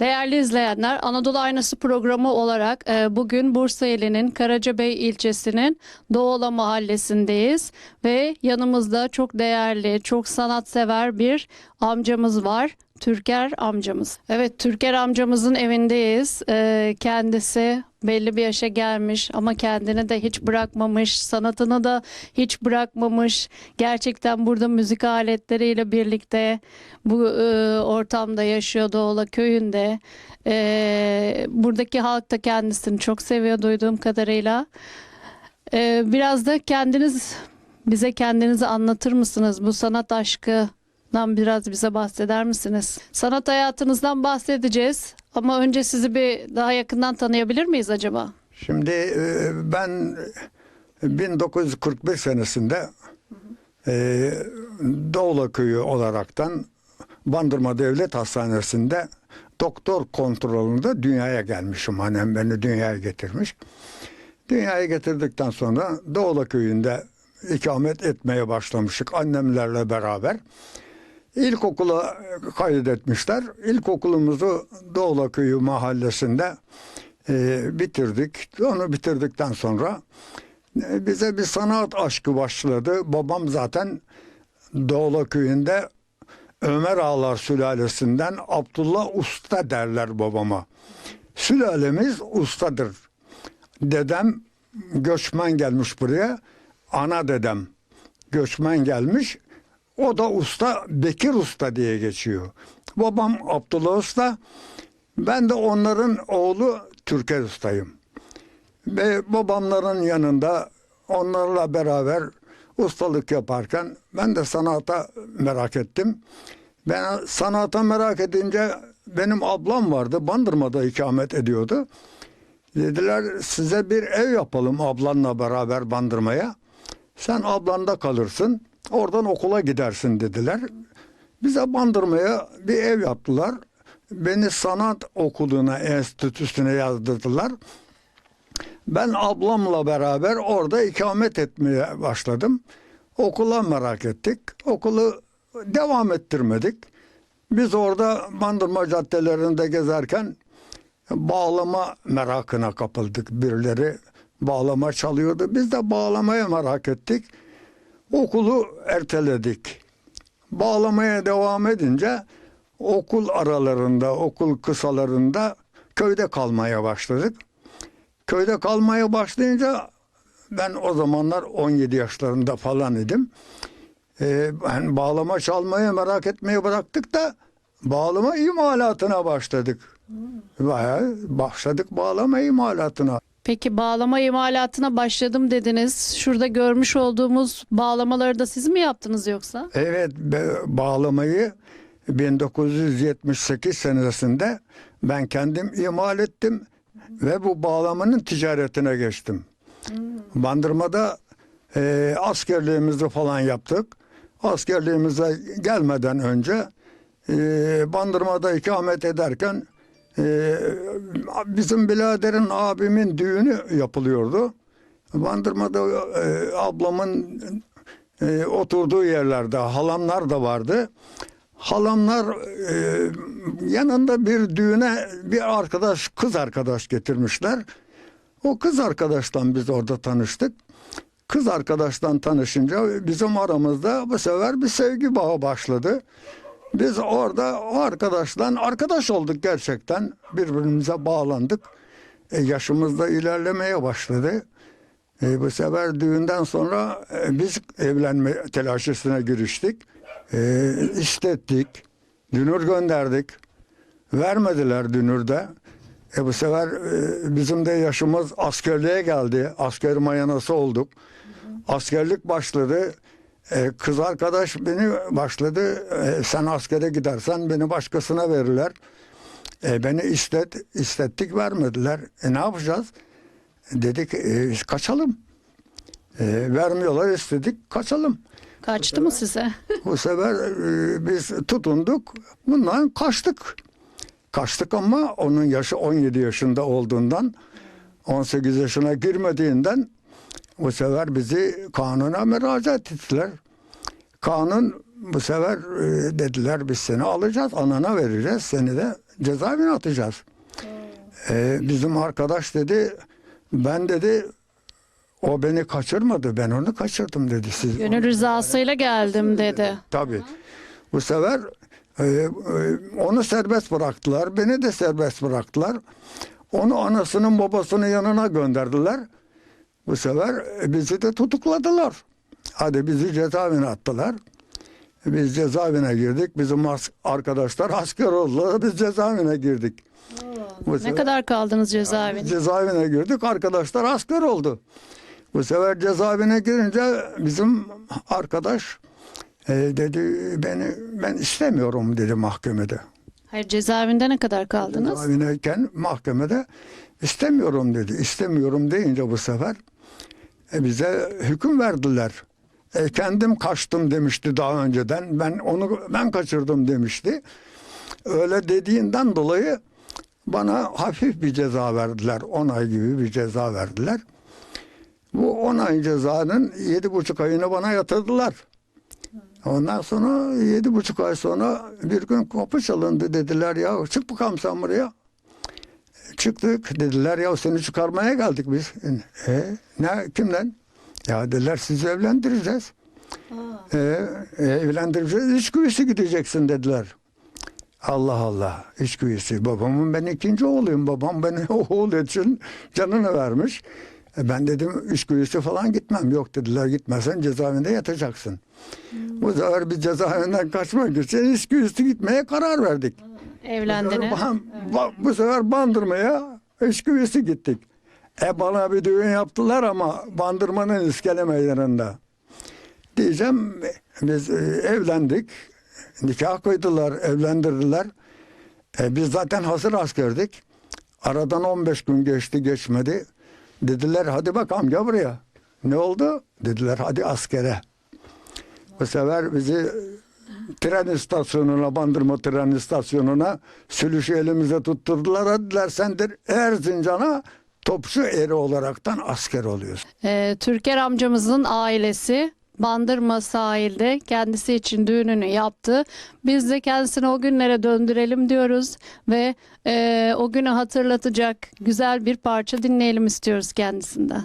Değerli izleyenler, Anadolu Aynası programı olarak e, bugün Bursa ilinin Karacabey ilçesinin Doğula mahallesindeyiz ve yanımızda çok değerli, çok sanatsever bir amcamız var. Türker amcamız. Evet, Türker amcamızın evindeyiz. E, kendisi belli bir yaşa gelmiş ama kendini de hiç bırakmamış, sanatını da hiç bırakmamış. Gerçekten burada müzik aletleriyle birlikte bu e, ortamda yaşıyor Doğula köyünde. E, buradaki halk da kendisini çok seviyor duyduğum kadarıyla. E, biraz da kendiniz bize kendinizi anlatır mısınız? Bu sanat aşkından biraz bize bahseder misiniz? Sanat hayatınızdan bahsedeceğiz ama önce sizi bir daha yakından tanıyabilir miyiz acaba? Şimdi e, ben 1941 senesinde e, Köyü olaraktan Bandırma Devlet Hastanesi'nde doktor kontrolünde dünyaya gelmişim. Annem beni dünyaya getirmiş. Dünyaya getirdikten sonra Doğula Köyü'nde ikamet etmeye başlamıştık annemlerle beraber. İlkokula kaydetmişler. İlkokulumuzu Doğula Köyü mahallesinde e, bitirdik. Onu bitirdikten sonra e, bize bir sanat aşkı başladı. Babam zaten Doğula Köyü'nde Ömer Ağlar sülalesinden Abdullah Usta derler babama. Sülalemiz ustadır. Dedem göçmen gelmiş buraya. Ana dedem göçmen gelmiş. O da usta Bekir Usta diye geçiyor. Babam Abdullah Usta. Ben de onların oğlu Türker Usta'yım. Ve babamların yanında onlarla beraber ustalık yaparken ben de sanata merak ettim. Ben sanata merak edince benim ablam vardı. Bandırma'da ikamet ediyordu. Dediler size bir ev yapalım ablanla beraber Bandırma'ya. Sen ablanda kalırsın. Oradan okula gidersin dediler. Bize Bandırma'ya bir ev yaptılar. Beni sanat okuluna, enstitüsüne yazdırdılar. Ben ablamla beraber orada ikamet etmeye başladım. Okula merak ettik. Okulu devam ettirmedik. Biz orada Bandırma caddelerinde gezerken bağlama merakına kapıldık. Birileri bağlama çalıyordu. Biz de bağlamaya merak ettik. Okulu erteledik. Bağlamaya devam edince okul aralarında, okul kısalarında köyde kalmaya başladık. Köyde kalmaya başlayınca ben o zamanlar 17 yaşlarında falan idim. Ee, ben bağlama çalmayı merak etmeyi bıraktık da bağlama imalatına başladık. Bayağı başladık bağlama imalatına. Peki bağlama imalatına başladım dediniz. Şurada görmüş olduğumuz bağlamaları da siz mi yaptınız yoksa? Evet bağlamayı 1978 senesinde ben kendim imal ettim ve bu bağlamanın ticaretine geçtim. Bandırmada e, askerliğimizi falan yaptık. Askerliğimize gelmeden önce e, Bandırma'da ikamet ederken e, bizim biraderin abimin düğünü yapılıyordu. Bandırma'da e, ablamın e, oturduğu yerlerde halamlar da vardı. Halamlar e, yanında bir düğüne bir arkadaş, kız arkadaş getirmişler. O kız arkadaştan biz orada tanıştık. Kız arkadaştan tanışınca bizim aramızda bu sefer bir sevgi bağı başladı. Biz orada o arkadaştan arkadaş olduk gerçekten. Birbirimize bağlandık. E, yaşımız da ilerlemeye başladı. E, bu sefer düğünden sonra e, biz evlenme telaşesine giriştik. E, istettik. Dünür gönderdik. Vermediler dünürde. E bu sefer e, bizim de yaşımız askerliğe geldi. Asker mayanası olduk. Askerlik başladı. E, kız arkadaş beni başladı. E, sen askere gidersen beni başkasına verirler. E, beni istet, istettik vermediler. E ne yapacağız? Dedik e, kaçalım. E, vermiyorlar istedik kaçalım. Kaçtı mı size? Bu sefer e, biz tutunduk. Bundan kaçtık. Kaçtık ama onun yaşı 17 yaşında olduğundan 18 yaşına girmediğinden bu sefer bizi kanuna müracaat ettiler. Kanun bu sefer e, dediler biz seni alacağız, anana vereceğiz, seni de cezaevine atacağız. Ee, bizim arkadaş dedi ben dedi o beni kaçırmadı ben onu kaçırdım dedi. Siz Gönül rızasıyla geldim dedi. Tabii. Bu sefer e, e, onu serbest bıraktılar. Beni de serbest bıraktılar. Onu anasının babasının yanına gönderdiler. Bu sefer bizi de tutukladılar. Hadi bizi cezaevine attılar. Biz cezaevine girdik. Bizim arkadaşlar asker oldular. Biz cezaevine girdik. Bu Ne sefer- kadar kaldınız cezaevinde? Cezaevine girdik. Arkadaşlar asker oldu. Bu sefer cezaevine girince bizim arkadaş e, dedi beni ben istemiyorum dedi mahkemede. Hayır cezaevinde ne kadar kaldınız? Cezaevindeyken mahkemede istemiyorum dedi. İstemiyorum deyince bu sefer e, bize hüküm verdiler. E, kendim kaçtım demişti daha önceden. Ben onu ben kaçırdım demişti. Öyle dediğinden dolayı bana hafif bir ceza verdiler. 10 ay gibi bir ceza verdiler. Bu 10 ay cezanın yedi buçuk ayını bana yatırdılar. Ondan sonra yedi buçuk ay sonra bir gün kapı çalındı dediler ya çık bakalım sen buraya. Çıktık dediler ya seni çıkarmaya geldik biz. E, ne kimden? Ya dediler sizi evlendireceğiz. E, e, evlendireceğiz iç kuyusu gideceksin dediler. Allah Allah iç kuyusu. Babamın ben ikinci oğluyum. Babam beni oğul için canını vermiş. E, ben dedim iç kuyusu falan gitmem. Yok dediler gitmezsen cezaevinde yatacaksın. Bu sefer biz cezaevinden kaçmak için iç kuyusu gitmeye karar verdik. Evlendiniz. Ba- ba- Bu sefer bandırmaya eşkıyısı gittik. E bana bir düğün yaptılar ama bandırmanın iskele meydanında. Diyeceğim biz e, evlendik. Nikah koydular, evlendirdiler. E, biz zaten hazır askerdik. Aradan 15 gün geçti geçmedi. Dediler hadi bakalım gel buraya. Ne oldu? Dediler hadi askere. Bu sefer bizi tren istasyonuna, Bandırma tren istasyonuna sülüşü elimize tutturdular. Dediler sen de Erzincan'a topçu eri olaraktan asker oluyorsun. Ee, Türker amcamızın ailesi Bandırma sahilde kendisi için düğününü yaptı. Biz de kendisini o günlere döndürelim diyoruz ve e, o günü hatırlatacak güzel bir parça dinleyelim istiyoruz kendisinden.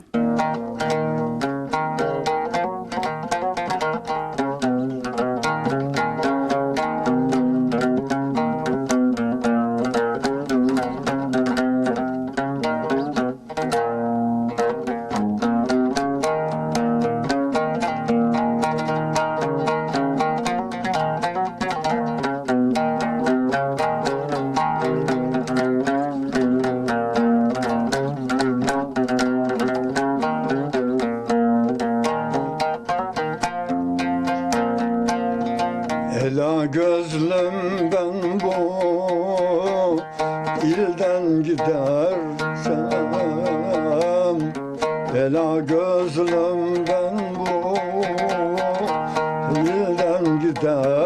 Ela gözlümden bu ilden gidersem Ela gözlümden bu ilden gidersem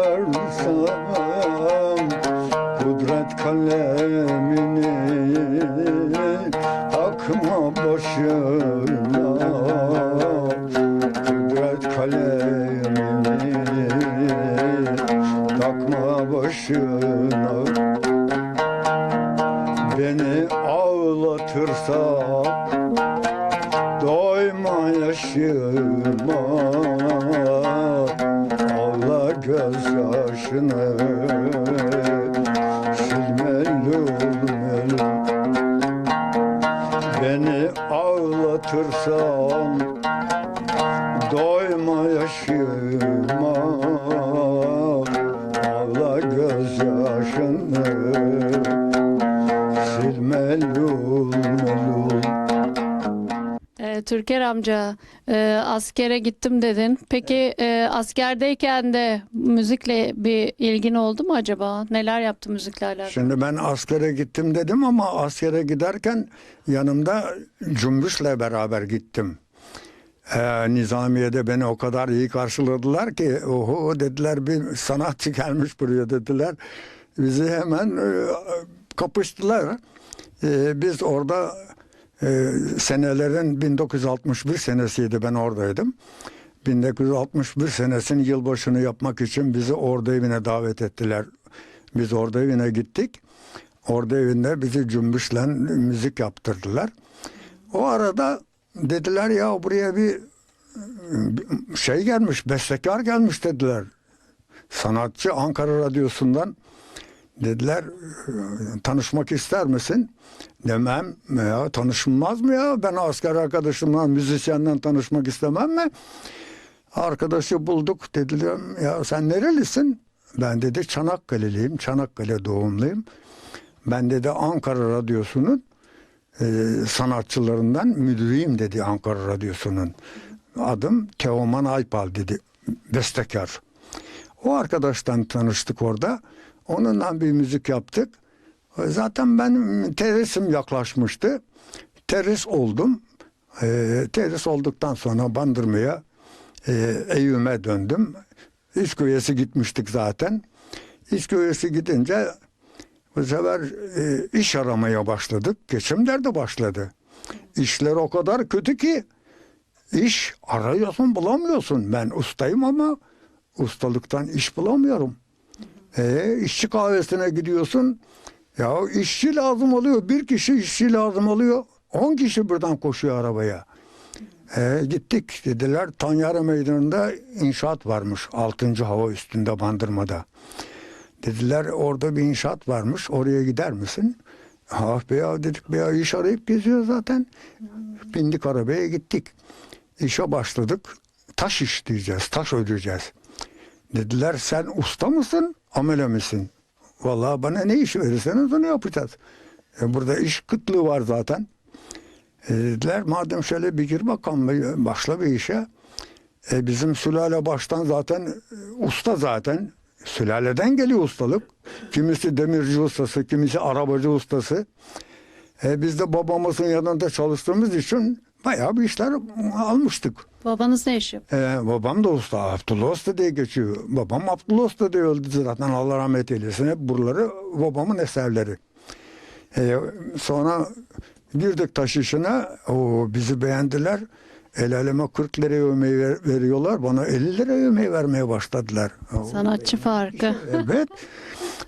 ağlatırsan doyma yaşıma. Ağla gözyaşını silme melul Ee, Türker amca e, askere gittim dedin. Peki e, askerdeyken de müzikle bir ilgin oldu mu acaba? Neler yaptı müzikle alakalı? Şimdi ben askere gittim dedim ama askere giderken yanımda Cümbüş'le beraber gittim. Ee, Nizamiye'de beni o kadar iyi karşıladılar ki oho dediler bir sanatçı gelmiş buraya dediler. Bizi hemen e, kapıştılar. Ee, biz orada e, senelerin 1961 senesiydi ben oradaydım. 1961 senesinin yılbaşını yapmak için bizi orada evine davet ettiler. Biz orada evine gittik. Orada evinde bizi cümbüşle müzik yaptırdılar. O arada dediler ya buraya bir şey gelmiş, bestekar gelmiş dediler. Sanatçı Ankara Radyosu'ndan dediler "E, tanışmak ister misin? Demem ya tanışılmaz mı ya? Ben asker arkadaşımla, müzisyenden tanışmak istemem mi? Arkadaşı bulduk dediler ya sen nerelisin? Ben dedi Çanakkale'liyim, Çanakkale doğumluyum. Ben dedi Ankara Radyosu'nun e, sanatçılarından müdürüyüm dedi Ankara Radyosu'nun. Adım Teoman Aypal dedi, bestekar. O arkadaştan tanıştık orada. Onunla bir müzik yaptık. Zaten ben teröristim yaklaşmıştı. Terörist oldum. E, terörist olduktan sonra Bandırma'ya e, Eyüp'e döndüm. İçköy'esi gitmiştik zaten. İçköy'esi gidince bu sefer e, iş aramaya başladık. Geçim derdi başladı. İşler o kadar kötü ki iş arıyorsun bulamıyorsun. Ben ustayım ama ustalıktan iş bulamıyorum. E, işçi kahvesine gidiyorsun. Ya işçi lazım oluyor. Bir kişi işçi lazım oluyor. On kişi birden koşuyor arabaya. E, gittik dediler Tanyara Meydanı'nda inşaat varmış. 6. hava üstünde Bandırma'da. Dediler orada bir inşaat varmış. Oraya gider misin? Ah be dedik be iş arayıp geziyor zaten. Bindik arabaya gittik. İşe başladık. Taş işleyeceğiz. Taş ödeyeceğiz. Dediler sen usta mısın? Amele misin? Vallahi bana ne iş verirseniz onu yapacağız. E, burada iş kıtlığı var zaten. E, dediler madem şöyle bir gir bakalım başla bir işe. E, bizim sülale baştan zaten e, usta zaten. Sülaleden geliyor ustalık. Kimisi demirci ustası, kimisi arabacı ustası. E, biz de babamızın yanında çalıştığımız için bayağı bir işler almıştık. Babanız ne iş yapıyor? Ee, babam da usta. Abdullah Usta diye geçiyor. Babam Abdullah Usta diye öldü zaten. Allah rahmet eylesin. Hep buraları babamın eserleri. Ee, sonra girdik taş işine. O bizi beğendiler. El eleme 40 lira övmeyi ver- veriyorlar. Bana 50 lira övmeyi vermeye başladılar. Sanatçı farkı. Evet.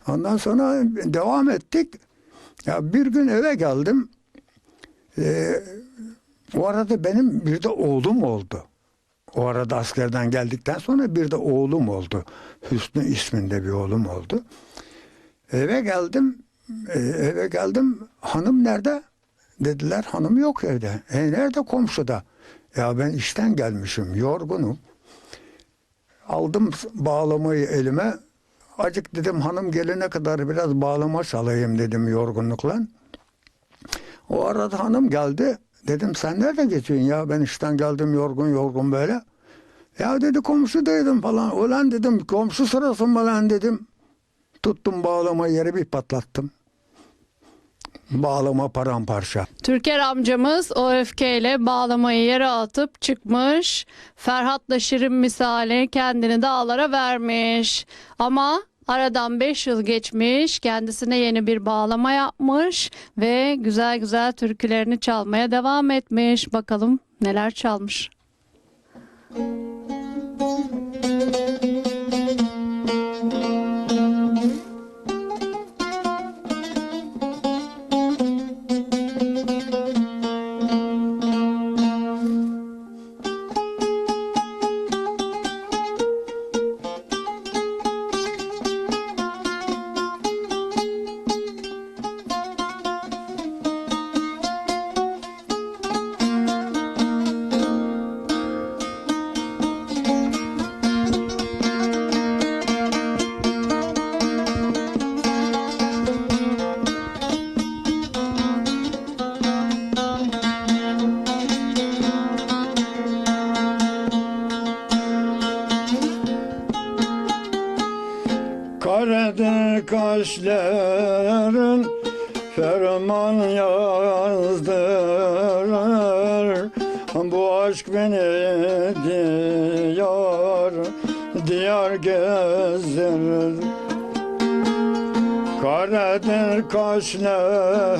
Ondan sonra devam ettik. Ya bir gün eve geldim. Ee, o arada benim bir de oğlum oldu. O arada askerden geldikten sonra bir de oğlum oldu. Hüsnü isminde bir oğlum oldu. Eve geldim. e, eve geldim. Hanım nerede? Dediler hanım yok evde. E nerede komşuda? Ya ben işten gelmişim. Yorgunum. Aldım bağlamayı elime. Acık dedim hanım gelene kadar biraz bağlama çalayım dedim yorgunlukla. O arada hanım geldi. Dedim sen nerede geçiyorsun ya ben işten geldim yorgun yorgun böyle. Ya dedi komşudaydım falan. Ulan dedim komşu sırası mı lan dedim. Tuttum bağlamayı yere bir patlattım. Bağlama paramparça. Türker amcamız o öfkeyle bağlamayı yere atıp çıkmış. Ferhat'la Şirin misali kendini dağlara vermiş. Ama aradan 5 yıl geçmiş. Kendisine yeni bir bağlama yapmış ve güzel güzel türkülerini çalmaya devam etmiş. Bakalım neler çalmış. Karede ferman yazdırır Bu aşk beni diyar diyar gezdirir Karadır kaşların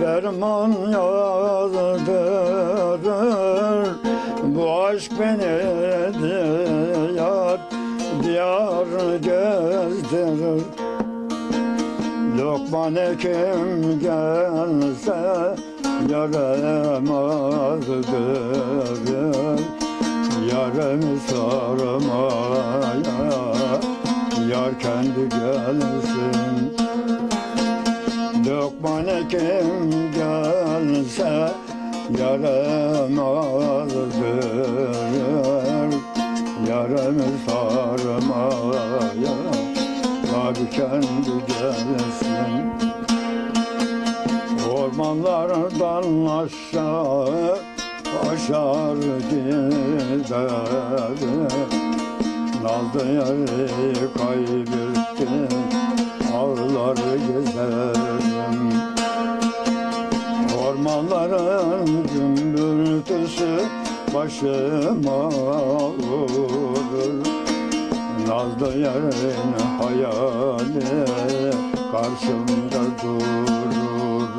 ferman yazdırır Bu aşk beni diyar diyar gezdirir Lokman kim gelse yaramazdır Yarım sarmaya yar kendi gelsin. Lokman kim gelse yaramazdır Yarım sarmaya yar kendi gelsin. Ormanlardan aşağı aşar gider. Nazlı yari kaybettim ağlar gezerim. Ormanların gümbürtüsü başıma vurur Nazlı yarın hayali karşımda durur.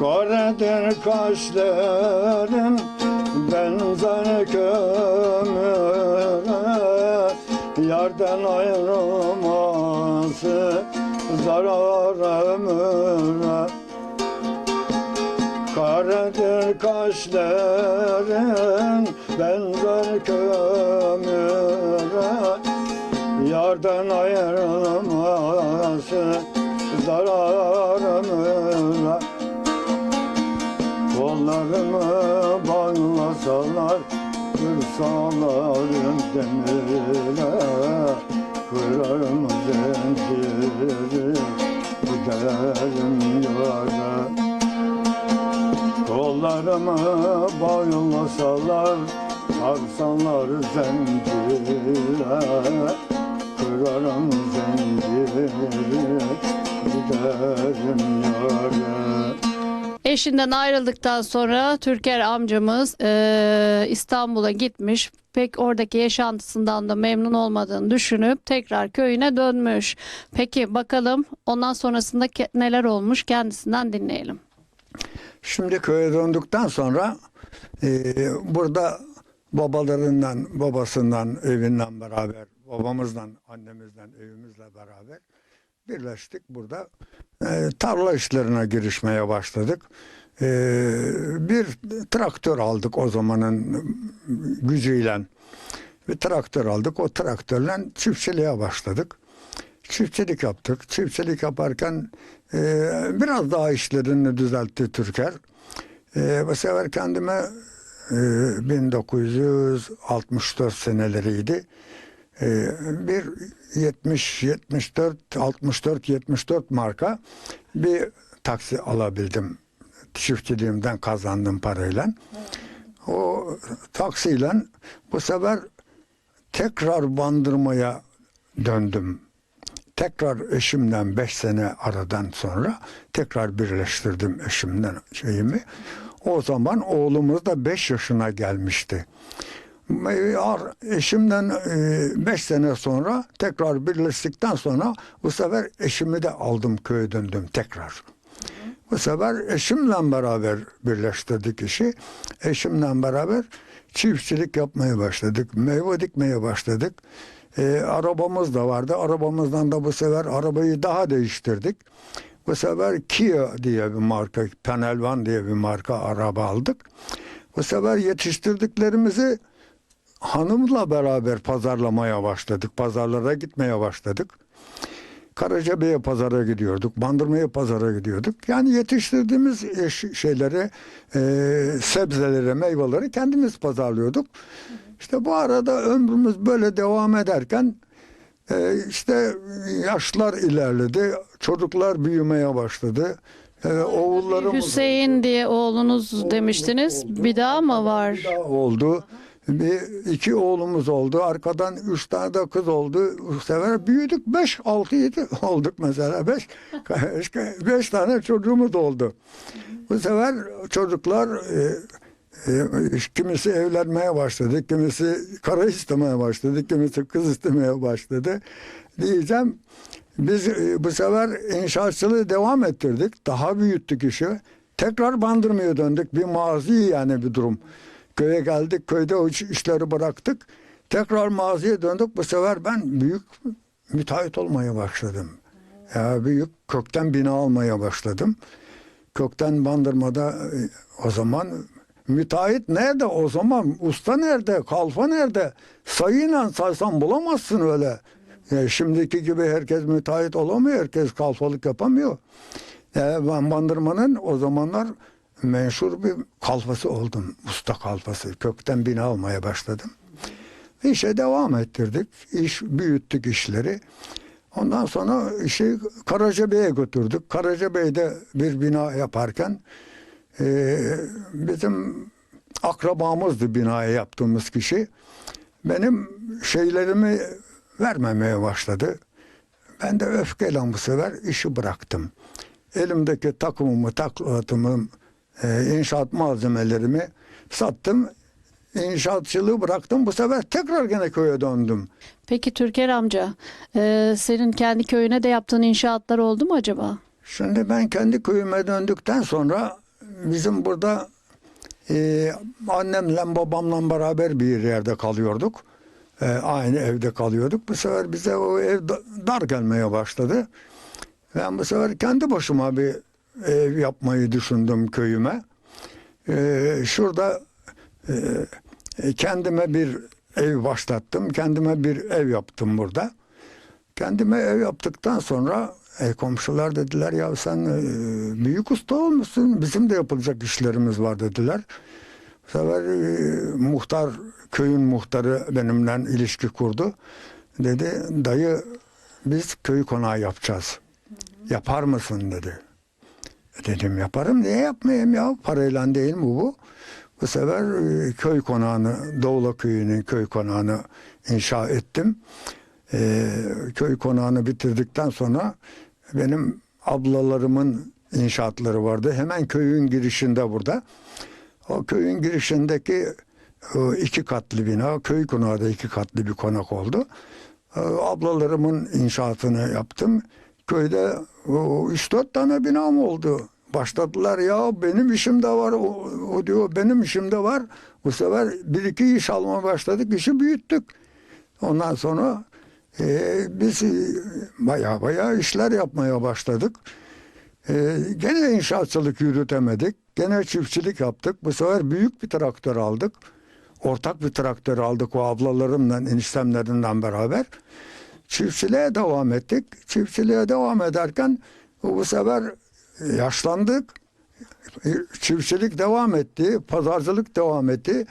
Karedir kaşların benzer kömüre Yerden ayrılması zarar ömüre. Karedir kaşların benzer kömüre. Yardan ayrılması zarar ömüre. Kollarımı bağlasalar Kırsalarım demire Kırarım zinciri Giderim yara. Kollarımı bağlasalar Sarsalar zincire Kırarım zinciri Eşinden ayrıldıktan sonra Türker amcamız eee, İstanbul'a gitmiş. Pek oradaki yaşantısından da memnun olmadığını düşünüp tekrar köyüne dönmüş. Peki bakalım ondan sonrasında neler olmuş kendisinden dinleyelim. Şimdi köye döndükten sonra e, burada babalarından, babasından, evinden beraber, babamızdan, annemizden, evimizle beraber birleştik. Burada e, tarla işlerine girişmeye başladık. E, bir traktör aldık o zamanın gücüyle. Bir traktör aldık. O traktörle çiftçiliğe başladık. Çiftçilik yaptık. Çiftçilik yaparken e, biraz daha işlerini düzeltti Türker. E, bu sefer kendime e, 1964 seneleriydi. E, bir 70, 74, 64, 74 marka bir taksi alabildim. Çiftçiliğimden kazandığım parayla. O taksiyle bu sefer tekrar bandırmaya döndüm. Tekrar eşimden 5 sene aradan sonra tekrar birleştirdim eşimden şeyimi. O zaman oğlumuz da 5 yaşına gelmişti. E, Eşimden 5 sene sonra tekrar birleştikten sonra bu sefer eşimi de aldım köye döndüm tekrar. Bu sefer eşimle beraber birleştirdik işi. Eşimle beraber çiftçilik yapmaya başladık. Meyve dikmeye başladık. Ee, arabamız da vardı. Arabamızdan da bu sefer arabayı daha değiştirdik. Bu sefer Kia diye bir marka, Penelvan diye bir marka araba aldık. Bu sefer yetiştirdiklerimizi hanımla beraber pazarlamaya başladık. Pazarlara gitmeye başladık. Karacabey'e pazara gidiyorduk. Bandırma'ya pazara gidiyorduk. Yani yetiştirdiğimiz şeyleri, e, sebzeleri, meyveleri kendimiz pazarlıyorduk. İşte bu arada ömrümüz böyle devam ederken e, işte yaşlar ilerledi. Çocuklar büyümeye başladı. E, oğullarımız Hüseyin diye oğlunuz demiştiniz. Bir daha mı var? bir daha oldu. Bir, iki oğlumuz oldu. Arkadan üç tane de kız oldu. Bu sefer büyüdük. Beş, altı, yedi olduk mesela. Beş, beş tane çocuğumuz oldu. Bu sefer çocuklar e, e, kimisi evlenmeye başladı. Kimisi karı istemeye başladı. Kimisi kız istemeye başladı. Diyeceğim Biz e, bu sefer inşaatçılığı devam ettirdik. Daha büyüttük işi. Tekrar Bandırma'ya döndük. Bir mazi yani bir durum. Köye geldik. Köyde o iş- işleri bıraktık. Tekrar maziye döndük. Bu sefer ben büyük müteahhit olmaya başladım. Ya büyük kökten bina almaya başladım. Kökten Bandırma'da e, o zaman müteahhit nerede o zaman? Usta nerede? Kalfa nerede? Sayıyla saysan bulamazsın öyle. Ya şimdiki gibi herkes müteahhit olamıyor. Herkes kalfalık yapamıyor. Ya ben Bandırma'nın o zamanlar menşur bir kalfası oldum. Usta kalfası. Kökten bina almaya başladım. İşe devam ettirdik. İş büyüttük işleri. Ondan sonra işi Karacabey'e götürdük. Karacabey'de bir bina yaparken e, bizim akrabamızdı binaya yaptığımız kişi. Benim şeylerimi vermemeye başladı. Ben de öfkeyle bu sefer işi bıraktım. Elimdeki takımımı, taklatımı, e, inşaat malzemelerimi sattım. İnşaatçılığı bıraktım. Bu sefer tekrar gene köye döndüm. Peki Türker amca, e, senin kendi köyüne de yaptığın inşaatlar oldu mu acaba? Şimdi ben kendi köyüme döndükten sonra bizim burada e, annemle babamla beraber bir yerde kalıyorduk. E, aynı evde kalıyorduk. Bu sefer bize o ev da- dar gelmeye başladı. Ben bu sefer kendi başıma bir ev yapmayı düşündüm köyüme. E, şurada e, e, kendime bir ev başlattım. Kendime bir ev yaptım burada. Kendime ev yaptıktan sonra e, komşular dediler ya sen e, büyük usta olmuşsun. Bizim de yapılacak işlerimiz var dediler. Bu sefer e, muhtar, köyün muhtarı benimle ilişki kurdu. Dedi dayı biz köy konağı yapacağız. Yapar mısın dedi. Dedim yaparım. Niye yapmayayım ya? Parayla değil mi bu? Bu sefer e, köy konağını, Doğula köyünün köy konağını inşa ettim. E, köy konağını bitirdikten sonra benim ablalarımın inşaatları vardı. Hemen köyün girişinde burada. O köyün girişindeki iki katlı bina, köy konağı da iki katlı bir konak oldu. E, Ablalarımın inşaatını yaptım. Köyde o üç dört tane binam oldu. Başladılar ya benim işim de var, o, o diyor benim işim de var. Bu sefer bir iki iş almaya başladık, işi büyüttük. Ondan sonra e, biz e, baya baya işler yapmaya başladık. E, gene inşaatçılık yürütemedik. Gene çiftçilik yaptık. Bu sefer büyük bir traktör aldık. Ortak bir traktör aldık o ablalarımla, eniştemlerinden beraber. Çiftçiliğe devam ettik. Çiftçiliğe devam ederken bu sefer yaşlandık. Çiftçilik devam etti. Pazarcılık devam etti.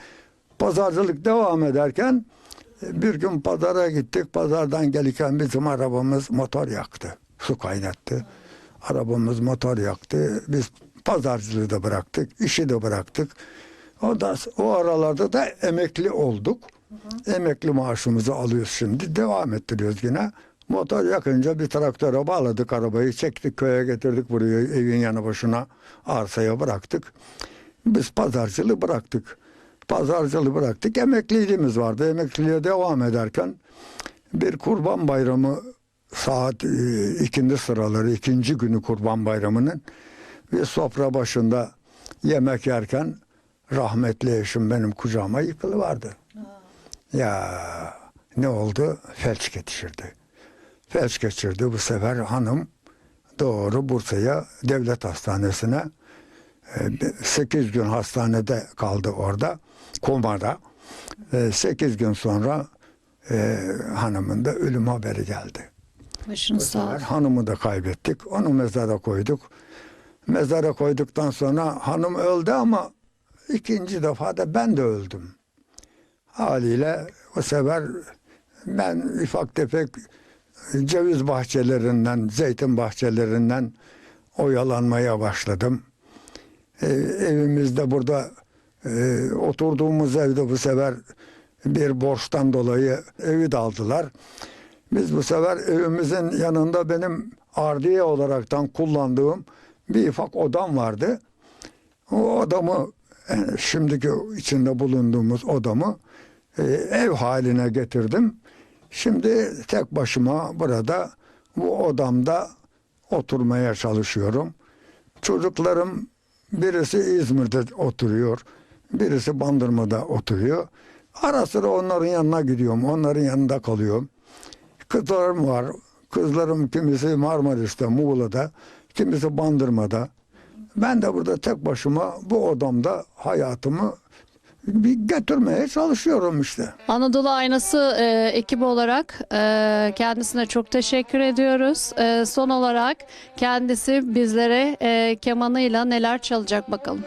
Pazarcılık devam ederken bir gün pazara gittik. Pazardan gelirken bizim arabamız motor yaktı. Su kaynattı. Arabamız motor yaktı. Biz pazarcılığı da bıraktık. işi de bıraktık. O, da, o aralarda da emekli olduk. Emekli maaşımızı alıyoruz şimdi. Devam ettiriyoruz yine. Motor yakınca bir traktöre bağladık arabayı. Çektik köye getirdik buraya evin yanı başına arsaya bıraktık. Biz pazarcılığı bıraktık. Pazarcılığı bıraktık. Emekliliğimiz vardı. Emekliliğe devam ederken bir kurban bayramı saat e, ikindi sıraları ikinci günü kurban bayramının bir sofra başında yemek yerken rahmetli eşim benim kucağıma yıkılıverdi. Ya ne oldu? Felç geçirdi. Felç geçirdi. Bu sefer hanım doğru Bursa'ya devlet hastanesine 8 gün hastanede kaldı orada. Komada. 8 gün sonra e, hanımın da ölüm haberi geldi. Başınız sağ olsun. Hanımı da kaybettik. Onu mezara koyduk. Mezara koyduktan sonra hanım öldü ama ikinci defa da ben de öldüm. Haliyle o sefer ben ufak tefek ceviz bahçelerinden, zeytin bahçelerinden oyalanmaya başladım. Ee, evimizde burada e, oturduğumuz evde bu sefer bir borçtan dolayı evi de aldılar. Biz bu sefer evimizin yanında benim ardiye olaraktan kullandığım bir ufak odam vardı. O odamı yani şimdiki içinde bulunduğumuz odamı e, ev haline getirdim. Şimdi tek başıma burada bu odamda oturmaya çalışıyorum. Çocuklarım birisi İzmir'de oturuyor, birisi Bandırma'da oturuyor. Ara sıra onların yanına gidiyorum, onların yanında kalıyorum. Kızlarım var. Kızlarım kimisi Marmaris'te, Muğla'da, kimisi Bandırma'da. Ben de burada tek başıma bu odamda hayatımı bir götürmeye çalışıyorum işte. Anadolu Aynası e, ekibi olarak e, kendisine çok teşekkür ediyoruz. E, son olarak kendisi bizlere e, kemanıyla neler çalacak bakalım.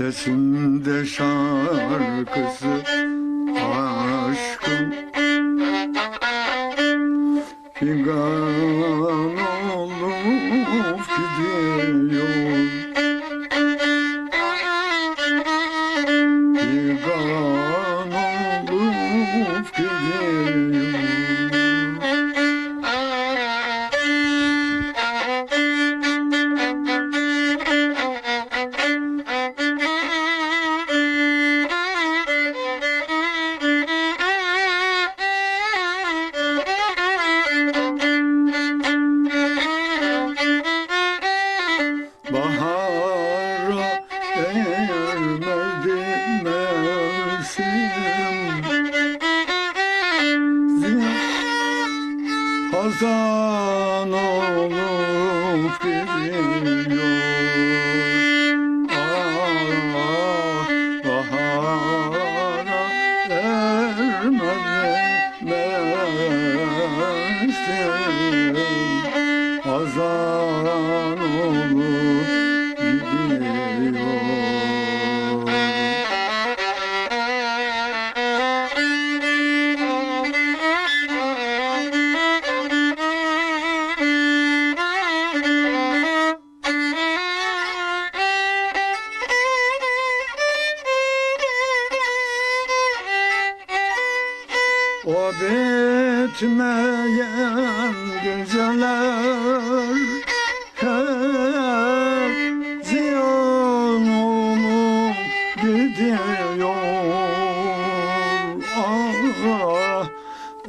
Sesinde şarkısı aşkım. Figan Hazan olup gidiyor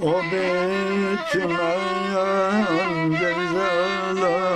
O bitmeyen geceler